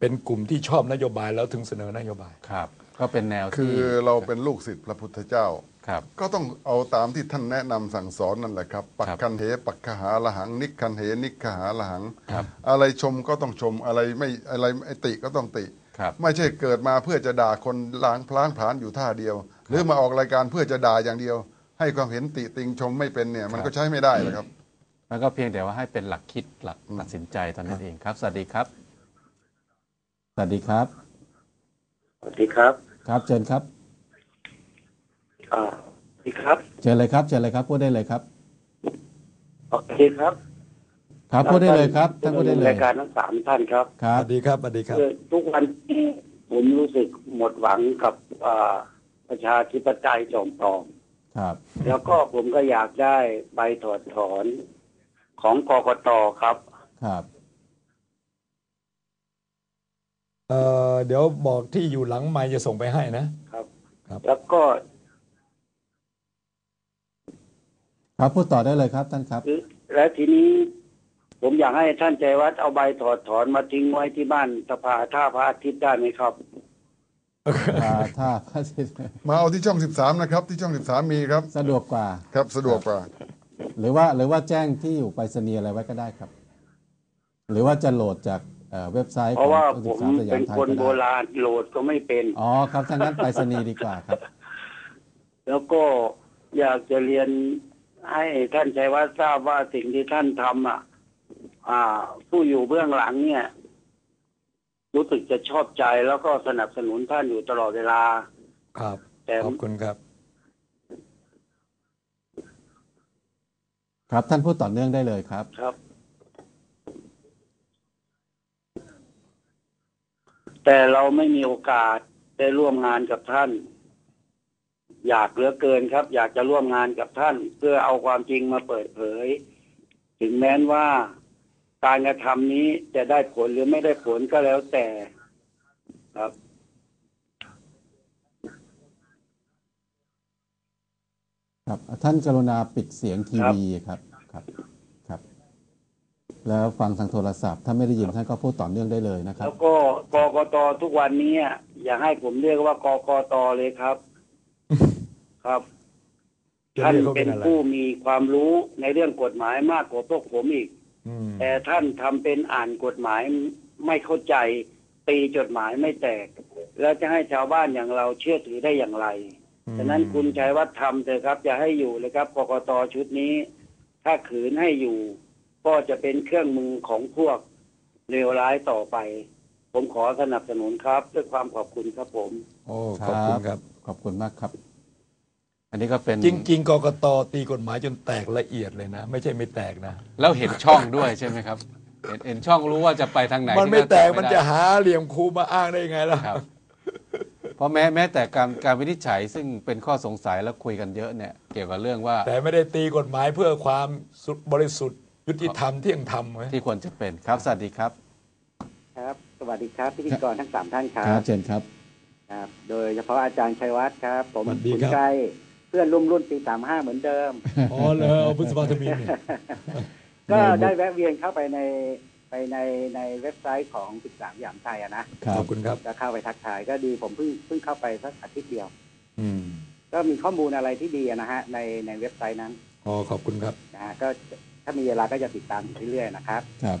เป็นกลุ่มที่ชอบนโยบายแล้วถึงเสนอนโยบาย ครับ ก็เป็นแนวคืที่อเราเป็นลูกศิษย์พระพุทธเจ้า ครับ ก็ต้องเอาตามที่ท่านแนะนำสั่งสอนนั่นแหละครับ ปักครับคันเหปักขหาละหัง นิกคันเหนิกขหาละหัง ครับ อะไรชมก็ต้องชมอะไรไม่อะไรไม่ติก็ต้องติ ครับ ไม่ใช่เกิดมาเพื่อจะด่าคนล้างพลางผลาญอยู่ท่าเดียว หรือมาออกรายการเพื่อจะด่าอย่างเดียว ให้ความเห็นติติงชมไม่เป็นเนี่ยมันก็ใช้ไม่ได้หรอกครับ แล้วก็เพียงแต่ว่าให้เป็นหลักคิดหลักตัดสินใจตอนนั้นเองครับ สวัสดีครับ สวัสดีครับ สวัสดีครับ ครับเชิญครับอ่าสวัสดีครับ เชิญเลยครับเชิญเลยครับพูดได้เลยครับโอเคครับ ครับพูดได้เลยครับท่านพูดได้เลยรายการทั้งสามท่านครับคสรับวัสดีครับสวัสดีครับคือทุกวันนี้ผมรู้สึกหมดหวังกับอ่าประชาธิปไตยจอมปลอมครับ แล้วก็ผมก็อยากได้ใบถอดถอนของกกตครับ ครับ เอ่อเดี๋ยวบอกที่อยู่หลังไมค์จะส่งไปให้นะครับ ครับ แล้วก็ครับพูดต่อได้เลยครับท่านครับ คือและทีนี้ผมอยากให้ท่านใจวัดเอาใบถอดถอนมาทิ้งไว้ที่บ้านสภาท่าพระอาทิตย์ได้ไหมครับ อ่าถ้าถ้ามาเอาที่ช่อง 13 นะครับ ที่ช่อง 13 มีครับ สะดวกกว่า ครับสะดวกกว่า หรือว่าหรือว่าแจ้งที่อยู่ไปรษณีย์อะไรไว้ก็ได้ครับ หรือว่าจะโหลดจาก เอ่อเว็บไซต์เพราะว่าของผมศึกษาสยาเป็มนไทยคนก็โบได้ราณโหลดก็ไม่เป็น อ๋อครับถ้างั้นไปรษณีย์ดีกว่าครับ แล้วก็อยากจะเรียนให้ท่านชัยวัฒน์ทราบว่าสิ่งที่ท่านทำอะ อ่า ผู้อยู่เบื้องหลังเนี่ย รู้สึกจะชอบใจแล้วก็สนับสนุนท่านอยู่ตลอดเวลา ครับแต่ขอบคุณครับ ครับท่านพูดต่อเนื่องได้เลยครับ ครับ แต่เราไม่มีโอกาสได้ร่วมงานกับท่าน อยากเหลือเกินครับ อยากจะร่วมงานกับท่าน เพื่อเอาความจริงมาเปิดเผย ถึงแม้นว่าการกระทำนี้จะได้ผลหรือไม่ได้ผลก็แล้วแต่ครับครับ ท่านกรุณาปิดเสียงทีวีครับ ครับครับ แล้วฟังทางโทรศัพท์ ถ้าไม่ได้ยินท่านก็พูดต่อเนื่องได้เลยนะครัแล้บวก็กกตทุกวันนี้อย่าให้ผมเรียกว่ากกตเลยครับ ครับจะท่านเรียกเขาเป็เป็นนอะไรผู้มีความรู้ในเรื่องกฎหมายมากกว่าพวกผมอีกอืมแต่ท่านทำเป็นอ่านกฎหมายไม่เข้าใจ ตีจดหมายไม่แตก แล้วจะให้ชาวบ้านอย่างเราเชื่อถือได้อย่างไรฉะนั้นคุณชัยวัฒน์ทำเถอะครับ อย่าให้อยู่เลยครับกกตชุดนี้ ถ้าขืนให้อยู่ ก็จะเป็นเครื่องมือของพวกเลวร้ายต่อไป ผมขอสนับสนุนครับ ด้วยความขอบคุณครับผม โอ้ขอบคุณครับ ขอบคุณมากครับ อันนี้ก็เป็นจริง ๆกกตตีกฎหมายจนแตกละเอียดเลยนะ ไม่ใช่ไม่แตกนะ แล้วเห็นช่องด้วยใช่ไหมครับ เห็นเห็นช่องรู้ว่าจะไปทางไหนมันไม่แตกมันจะได้หาเหลี่ยมคูมาอ้างได้ยังไงล่ะครับเพราะแม้แม้แต่การการวินิจฉัยซึ่งเป็นข้อสงสัยแล้วคุยกันเยอะเนี่ย เกี่ยวกับเรื่องว่า แต่ไม่ได้ตีกฎหมายเพื่อความสุดบริสุทธิ์ ยุติธรรมเที่ยงธรรมไว้ที่ควรจะเป็นครับ สวัสดีครับ ครับ สวัสดีครับพิธีกรทั้งสามท่านครัครับบเชิญครับครับ โดยเฉพาะอาจารย์ชัยวัฒน์ครับ ผมสวัสดีคุณครับ ไกรเพื่อนร่วมรุ่นปีสามห้าเหมือนเดิม อ๋อเลยเอาพุทธภาธมินเนี่ยก็ได้แวะเวียนเข้าไปในไปในในเว็บไซต์ของสิบสามยามไทยอะนะ ครัขบอบคุณครับ ก็เข้าไปทักทายก็ดีผมเพิ่งเพิ่งเข้าไปสักอาทิตย์เดียว อืมก็มีข้อมูลอะไรที่ดีอะนะฮะในในเว็บไซต์นั้นอ๋อขอบคุณครับนะฮะก็ ถ้ามีเวลาก็จะติดตามอยู่เรื่อยๆนะครับ ครับ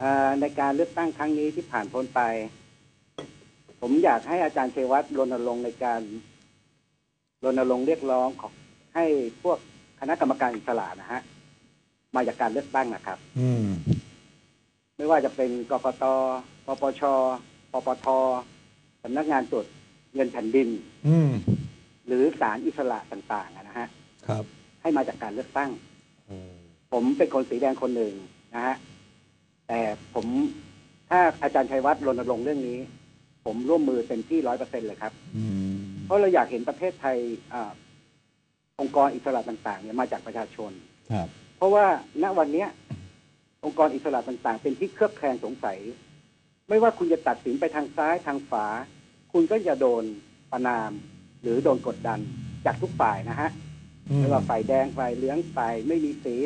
เอ่อในการเลือกตั้งครั้งนี้ที่ผ่านพ้นไป ผมอยากให้อาจารย์เชวัตรณรงค์ในการรณรงค์เรียกร้องของให้พวกคณะกรรมการอิสระนะฮะมาจากการเลือกตั้งนะครับ อืม ไม่ว่าจะเป็นกกตปปชปปทสำนักงานตรวจเงินแผ่นดิน อืม หรือศาลอิสระต่างๆอะนะฮะ ครับ ให้มาจากการเลือกตั้ง ผมเป็นคนสีแดงคนหนึ่งนะฮะแต่ผมถ้าอาจารย์ชัยวัฒน์รณรงค์เรื่องนี้ ผมร่วมมือเต็มที่ร้อยเปอร์เซ็นเลยครับอืมเพราะเราอยากเห็นประเทศไทยอาองค์กรอิสระต่าง ๆ เนี่ยมาจากประชาชนครับ เพราะว่าณวันเนี้ย องค์กรอิสระต่าง ๆ เป็นที่เครือบแคลงสงสัย ไม่ว่าคุณจะตัดสินไปทางซ้ายทางฝา คุณก็จะโดนประนาม หรือโดนกดดันจากทุกฝ่ายนะฮะอืมไม่ว่าฝ่ายแดงฝ่ายเหลืองฝ่ายไม่มีสี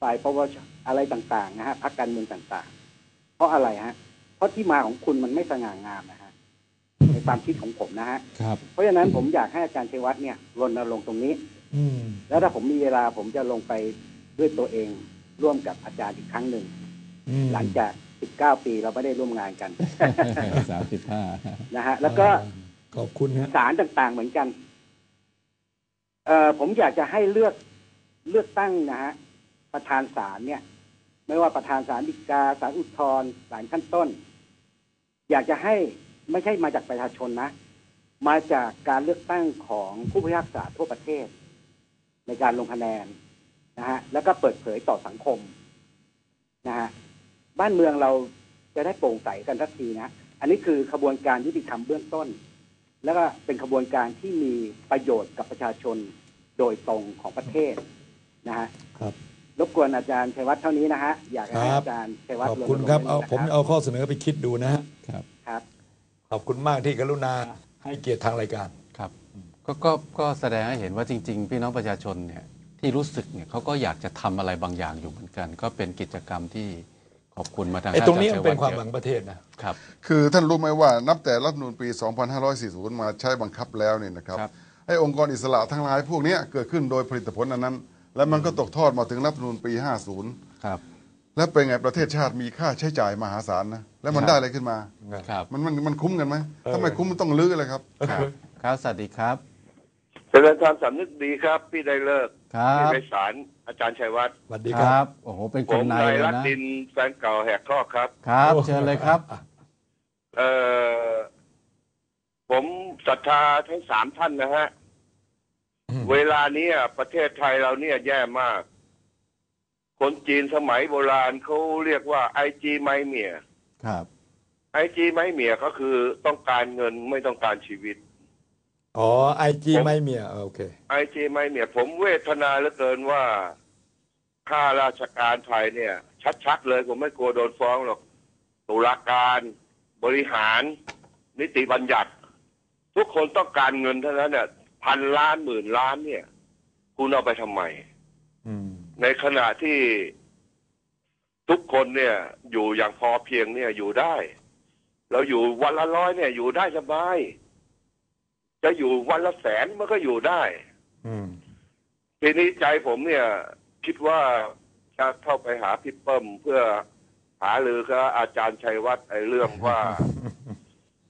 ฝ่ายปวชอะไรต่างๆนะฮะพรรคการเมืองต่างๆ เพราะอะไรฮะ เพราะที่มาของคุณมันไม่สง่างามนะฮะในความคิดของผมนะฮะครับ เพราะฉะนั้นผมอยากให้อาจารย์ชัยวัฒน์เนี่ยรณรงค์ตรงนี้ อืมแล้วถ้าผมมีเวลาผมจะลงไปด้วยตัวเองร่วมกับอาจารย์อีกครั้งหนึ่ง อืมหลังจาก 19 ปีเราไม่ได้ร่วมงานกันสามสิบห้านะฮะแล้วก็ ขอบคุณฮะศาลต่างๆเหมือนกัน เอ่อผมอยากจะให้เลือกเลือกตั้งนะฮะ ประธานศาลเนี่ย ไม่ว่าประธานศาลฎีกาศาลอุทธรณ์ศาลขั้นต้น อยากจะให้ไม่ใช่มาจากประชาชนนะ มาจากการเลือกตั้งของผู้พิพากษาทั่วประเทศ ในการลงคะแนนนะฮะแล้วก็เปิดเผยต่อสังคมนะฮะบ้านเมืองเราจะได้โปร่งใสกันสักทีนะอันนี้คือขบวนการยุติธรรมเบื้องต้น แล้วก็เป็นขบวนการที่มีประโยชน์กับประชาชนโดยตรงของประเทศนะฮะครับ รบกวนอาจารย์ชัยวัฒน์เท่านี้นะฮะอยากให้ครับอาจารย์ชัยวัฒขน์อบคุณครับณเอางค์ผมนะเอาข้อเสนอไปคิดดูนะฮะครับครับ ขอบคุณมากที่กรุณาให้เกียรติทางรายการครับก็ก็ก็แสดงให้เห็นว่าจริง ๆ พี่น้องประชาชนเนี่ยที่รู้สึกเนี่ยเขาก็อยากจะทำอะไรบางอย่างอยู่เหมือนกัน ก็เป็นกิจกรรมที่ขอบคุณมาทางไอ้ตรงนี้อาจามันย์เป็นความชัยหวัวัฒงน์ประเทศนะครับ คือท่านรู้ไหมว่านับแต่รัฐธรรมนูญปี 2540 มาใช้บังคับแล้วเนี่ยนะครับครับให้องค์กรอิสระทั้งหลายพวกเนี้ยเกิดขึ้นโดยผลิตผลอันนั้น แล้วมันก็ตกทอดมาถึงรัฐธรรมนูญปี 50 ครับ แล้วเป็นไงประเทศชาติมีค่าใช้จ่ายมหาศาลนะ แล้วมันครับได้อะไรขึ้นมา ครับมันมันมันคุ้มกันไหมเออถ้าไม่คุ้มมันต้องลื้อเลยครับครับ ครับสวัสดีครับเจริญธรรมสำนึกดีครับ พี่ได้เลิกครัพี่บไปสารอาจารย์ชัยวัฒน์สวัสดีคครัรับบโอ้โห เป็นผคนมในนายเลยรัตนะ ดินแฟนเก่าแหกคอกครับ ครับโอ้เชิญเลยครับ เอ่อผมศรัทธาทั้งสามท่านนะฮะอืม เวลาเนี้ยประเทศไทยเราเนี่ยแย่มาก คนจีนสมัยโบราณเขาเรียกว่าไอจีไมเมียครับไอจีไมเมียก็คือต้องการเงินไม่ต้องการชีวิต อ๋อไอจีไม่เมียเออโอเคไอจีไม่เนี่ยผมเวทนาเหลือเกินว่าข้าราชการไทยเนี่ย ชัดๆเลยผมไม่กลัวโดนฟ้องหรอกตุลาการบริหาร นิติบัญญัติ ทุกคนต้องการเงินเท่านั้นเนี่ย พันล้านหมื่นล้านเนี่ย คุณเอาไปทำไมอืมในขณะที่ทุกคนเนี่ย อยู่อย่างพอเพียงเนี่ยอยู่ได้ เราอยู่วันละร้อยเนี่ย อยู่ได้สบาย จะอยู่วันละแสนมันก็อยู่ได้อืมทีนี้ใจผมเนี่ย คิดว่าจะเข้าไปหาพี่เปิ้มเพื่อหารือกับอาจารย์ชัยวัฒน์ไอ้เรื่องว่า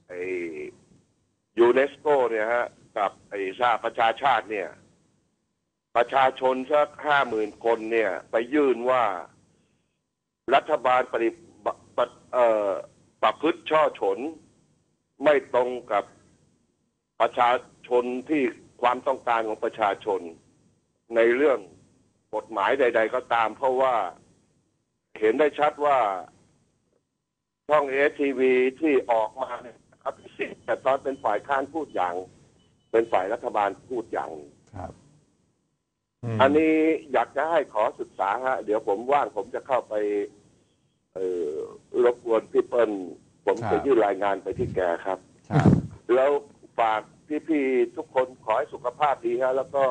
ไอ้ยูเนสโกเนี่ยฮะ กับไอ้สหประชาชาติเนี่ย ประชาชนสักห้าหมื่นคนเนี่ย ไปยื่นว่ารัฐบาลปฏิบัติปฏิเอ่อประพฤติช่อฉน ไม่ตรงกับประชาชนที่ความต้องการของประชาชน ในเรื่องกฎหมายใด ๆ ก็ตาม เพราะว่าเห็นได้ชัดว่าช่องเอทีวีที่ออกมาเนี่ยอภิสิทธิ์แต่ตอนเป็นฝ่ายค้านพูดอย่าง เป็นฝ่ายรัฐบาลพูดอย่างครับมอันนี้อยากจะให้ขอศึกษาฮะ เดี๋ยวผมว่างผมจะเข้าไป เอ่อรบกวนพี่เปิ้ลผมครับจะยื่นรายงานไปที่แกครับ ครับ แล้วฝากพี่ๆทุกคนขอให้สุขภาพดีฮะแล้วก็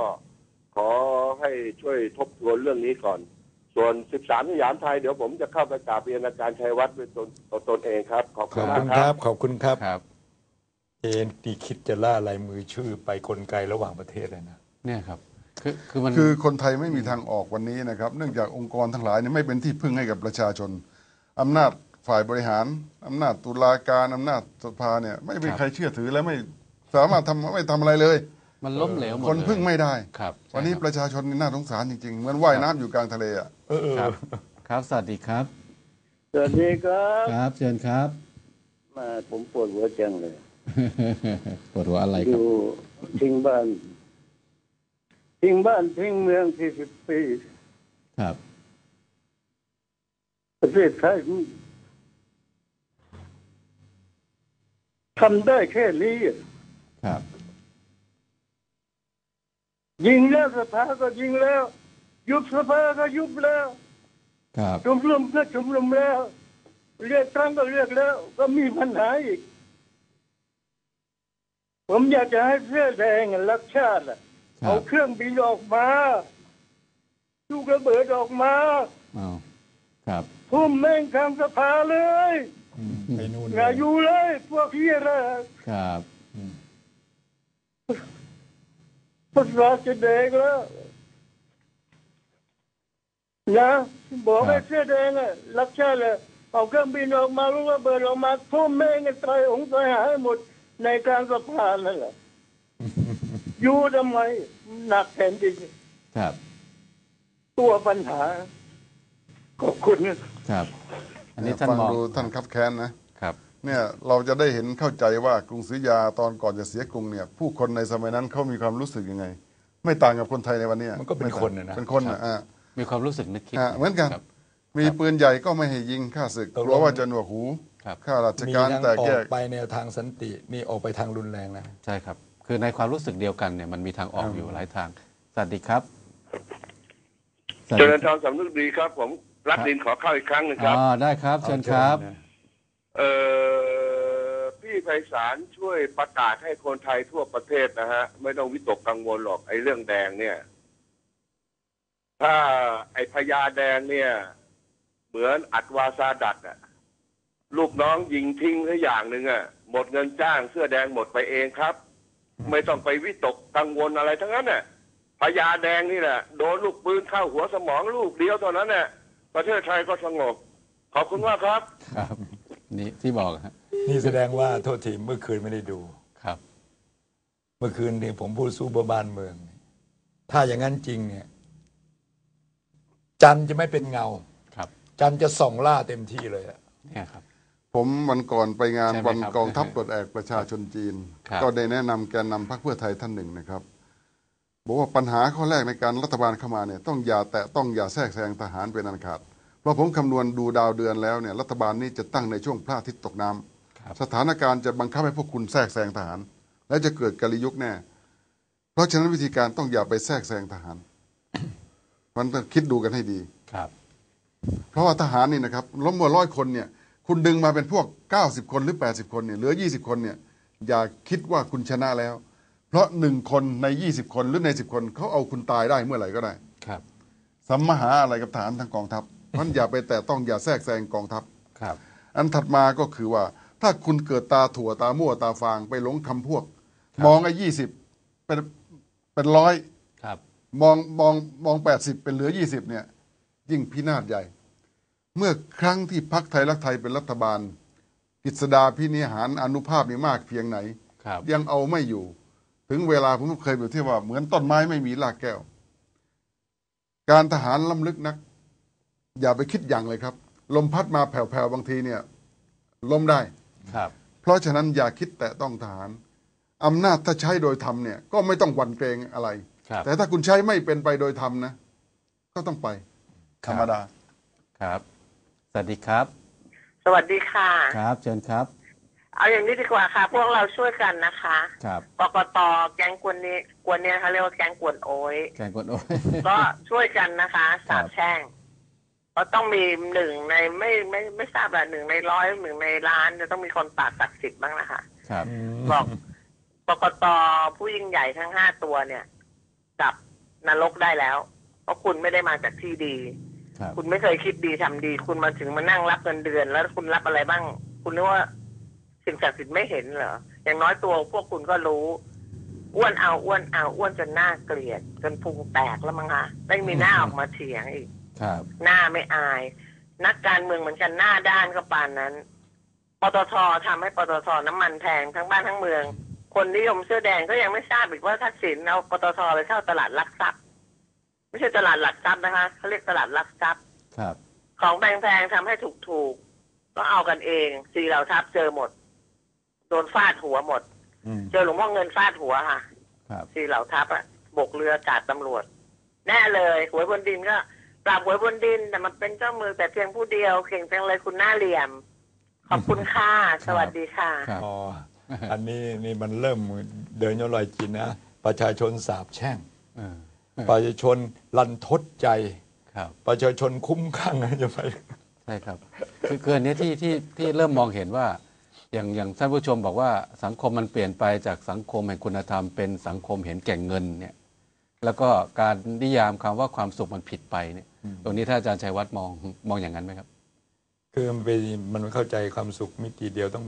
ขอให้ช่วยทบทวนเรื่องนี้ก่อน ส่วน 13สยามไทยเดี๋ยวผมจะเข้าไปกราบเรียนอาจารย์ชัยวัฒน์ด้วยตนตัวตนเองครับ ขอบขคุอณบมาคุกณคครัรับบขอบคุณครับครับ เอ็นที่คิดจะล่าลายมือชื่อไปกลไกระหว่างประเทศเลยนะ เนี่ยครับ คือคือมันคือคนไทยไม่มีทางออกวันนี้นะครับ เนื่องจากองค์กรทั้งหลายเนี่ยไม่เป็นที่พึ่งให้กับประชาชนอำนาจฝ่ายบริหารอำนาจตุลาการอำนาจสภาเนี่ยไม่มีครับใครเชื่อถือและไม่สามารถทำไม่ทำอะไรเลย มันล้มเหลวหมดคนเลยพึ่งไม่ได้ ครับวันนี้ใช่ประชาชนนี่น่าสงสารจริงๆเหมือนว่ายน้ำอยู่กลางทะเลอะ เออเออ ครับ ครับ สวัสดีครับ สวัสดีครับครับเชิญครับมาผมปวดหัวจังเลย ปวดหัวอะไรอครับยู่ทิ้งบ้าน ทิ้งบ้านทิ้งเมืองสี่สิบปีครับ ประเทศไทยทำได้แค่นี้ครับ ยิงแล้วสภาก็ยิงแล้ว ยุบสภาก็ยุบแล้ว ครับชุมนุมก็ชุมนุมแล้ว เรียกตั้งก็เรียกแล้ว ก็มีปัญหาอีก ผมอยากจะให้เสื้อแดงรักชาติอะครัเอาบเครื่องบินออกมาลูกระเบิดออกมาอ้าวครับทุ่มแม่งทางสภาเลยอืมไปนู่นอย่าอยู่เลยพวกเฮียนะครับภาษาจะแดงแล้วนะบอกให้เสื้อแดงอะรักชาติเลยเอาเครื่องบินออกมาลูกระเบิดออกมาทุ่มแม่งกันตายองค์ตายหายหมด ในกลารสะพานนั่นแหละ อยู่ทำไมหนักแผ่นดินครับ ตัวปัญหา ขอบคุณครับ อันนี้เนี่ยท่านฟังมองดูท่านคับแค้นนะครับ เนี่ยเราจะได้เห็นเข้าใจว่ากรุงศรีอยุธยาตอนก่อนจะเสียกรุงเนี่ย ผู้คนในสมัยนั้นเขามีความรู้สึกยังไง ไม่ต่างกับคนไทยในวันนี้มันก็เป็นไต่างคนน่ะนะ เป็นคนนะอ่า มีความรู้สึกนึกคิดอ่าเหมือนกัน ครับ มีปืนใหญ่ก็ไม่ให้ยิงข้าศึกตกลง กลัวว่าจะหนวกหู ครับข้าราชมีการทั้งแต่ออแยกกไปแนวทางสันตินี่ออกไปทางรุนแรงนะ ใช่ครับ คือในความรู้สึกเดียวกันเนี่ยมันมีทางออกอยู่หลายทาง สวัสดีครับสวัสเจดีริญทองสำนึกดีครับ ผมรักดินขอเข้าอีกครั้งหนึงครับ อ๋อได้ครับเชิญครับ เออพี่ไพศาลช่วยประกาศให้คนไทยทั่วประเทศนะฮะ ไม่ต้องวิตกกังวลหรอกไอ้เรื่องแดงเนี่ย ถ้าไอ้พญาแดงเนี่ย เหมือนอัดวาซาดัดอะ ลูกน้องยิงทิ้งหรืออย่างหนึ่งอะหมดเงินจ้างเสื้อแดงหมดไปเองครับ ไม่ต้องไปวิตกกังวลอะไรทั้งนั้นน่ะพญาแดงนี่แหละโดนลูกปืนเข้าหัวสมองลูกเดียวเท่านั้นน่ะประเทศไทยก็สงบ ขอบคุณมากครับครับ นี่ที่บอกฮะนี่แสดงว่าโทษทีเมื่อคืนไม่ได้ดูครับ เมื่อคืนนี่ผมพูดสู้เพื่อบ้านเมือง ถ้าอย่างนั้นจริงเนี่ย จันทร์จะไม่เป็นเงาครับ จันทร์จะส่องล่าเต็มที่เลยอะเนี่ยครับ ผมวันก่อนไปงานใช่ไหมวันครับกองทัพปลดแอกประชาชนจีน ครับ ก็ได้แนะนำแกนนำพรรคเพื่อไทยท่านหนึ่งนะครับ บอกว่าปัญหาข้อแรกในการรัฐบาลเข้ามาเนี่ยต้องอย่าแตะต้องอย่าแทรกแซงทหารเป็นอันขาด เพราะผมคำนวณดูดาวเดือนแล้วเนี่ยรัฐบาลนี้จะตั้งในช่วงพระอาทิตย์ตกน้ำครับ สถานการณ์จะบังคับให้พวกคุณแทรกแซงทหาร และจะเกิดกาลียุคแน่ เพราะฉะนั้นวิธีการต้องอย่าไปแทรกแซงทหาร มันต้องคิดดูกันให้ดี ครับ เพราะว่าทหารนี่นะครับล้มเมื่อร้อยคนเนี่ย คุณดึงมาเป็นพวก 90 คนหรือ 80 คนเนี่ยเหลือ 20 คนเนี่ยอย่าคิดว่าคุณชนะแล้ว เพราะหนึ่งคนใน 20 คนหรือใน 10 คนเขาเอาคุณตายได้เมื่อไหร่ก็ได้ครับสัมมาหาอะไรกับทหารทางกองทัพมันอย่าไปแตะต้องอย่าแทรกแซงกองทัพครับ อันถัดมาก็คือว่า ถ้าคุณเกิดตาถั่วตามั่วตาฟางไปหลงคำพวก มองไอ้ยี่สิบเป็นเป็นร้อยครับมองมองมองแปดสิบเป็นเหลือยี่สิบเนี่ย ยิ่งพินาศใหญ่ เมื่อครั้งที่พักไทยรักไทยเป็นรัฐบาลกฤษดาพินิหารอนุภาพนี่มากเพียงไหนครับยังเอาไม่อยู่ ถึงเวลาผมเคยเปรียบเทียบว่าเหมือนต้นไม้ไม่มีรากแก้ว การทหารล้ำลึกนัก อย่าไปคิดอย่างเลยครับ ลมพัดมาแผ่วๆบางทีเนี่ยล้มได้ครับเพราะฉะนั้นอย่าคิดแตะต้องทหารอำนาจถ้าใช้โดยธรรมเนี่ยก็ไม่ต้องหวั่นเกรงอะไรครับแต่ถ้าคุณใช้ไม่เป็นไปโดยธรรมนะ ก็ต้องไปธรรมดาครับ สวัสดีครับ สวัสดีค่ะ ครับ เชิญครับ เอาอย่างนี้ดีกว่าค่ะ พวกเราช่วยกันนะคะครับกกตแก๊งกวนนี้กวนเนี้เขาเรียกว่าแก๊งกวนโอ้ยแกงกดโอ้ย ก็ช่วยกันนะคะครัสาบบแช่งก็ต้องมีหนึ่งในไม่ไม่ไม่ทราบละหนึ่งในร้อยหนึ่งในล้านจะต้องมีคนปากศักดิ์สิทธิ์บ้างนะคะ ครับ บอกกกตผู้ยิ่งใหญ่ทั้งห้าตัวเนี่ยจับนรกได้แล้ว เพราะคุณไม่ได้มาจากที่ดี ครับคุณไม่เคยคิดดีทำดี คุณมาถึงมานั่งรับเงินเดือน แล้วคุณรับอะไรบ้าง คุณนึกว่า สิ่งศักดิ์สิทธิ์ไม่เห็นเหรออย่างน้อยตัวพวกคุณก็รู้ อ้วนเอาอ้วนเอาอ้วนจนหน้าเกลียดจนพุงแตกแล้วมั้งคะไม่มีหน้าออกมาเถียงอีกครับหน้าไม่อาย นักการเมืองเหมือนกันหน้าด้านก็ปานนั้นปตททำให้ปตทน้ำมันแพงทั้งบ้านทั้งเมือง คนนิยมเสื้อแดงก็ยังไม่ทราบอีกว่าทักษิณเอาปตทไปเข้าตลาดลักทรัพย์ ไม่ใช่ตลาดหลักทรัพย์นะคะเขาเรียกตลาดลักทรัพย์ครับ ของแพงๆทำให้ถูกๆก็เอากันเองสีเหล่าทัพเจอหมด โดนฟาดหัวหมดอืมเจอหลวงพ่อเงินฟาดหัวค่ะครับสีเหล่าทัพอะบกเรืออากาศตำรวจ แน่เลยหวยบนดินก็ปราบหวยบนดินแต่มันเป็นเจ้ามือแต่เพียงผู้เดียวเก่งจังเลยคุณหน้าเหลี่ยม ขอบคุณค่ะ สวัสดีค่ะครับอ๋ออันนี้นี่มันเริ่มเดินย้อนรอยจีนนะ ประชาชนสาบแช่งเออ ประชาชนลันทดใจครับประชาชนคุ้มข้างนะจะไปใช่ครับ คือคืออันนี้ที่ที่ที่เริ่มมองเห็นว่า อย่างอย่างท่านผู้ชมบอกว่าสังคมมันเปลี่ยนไปจากสังคมแห่งคุณธรรมเป็นสังคมเห็นแก่เงินเนี่ยแล้วก็การนิยามคำว่าความสุขมันผิดไปเนี่ยตรงนี้ถ้าอาจารย์ชัยวัฒน์มองมองอย่างนั้นไหมครับ คือมันเป็นมันเข้าใจความสุขมิติเดียวต้อง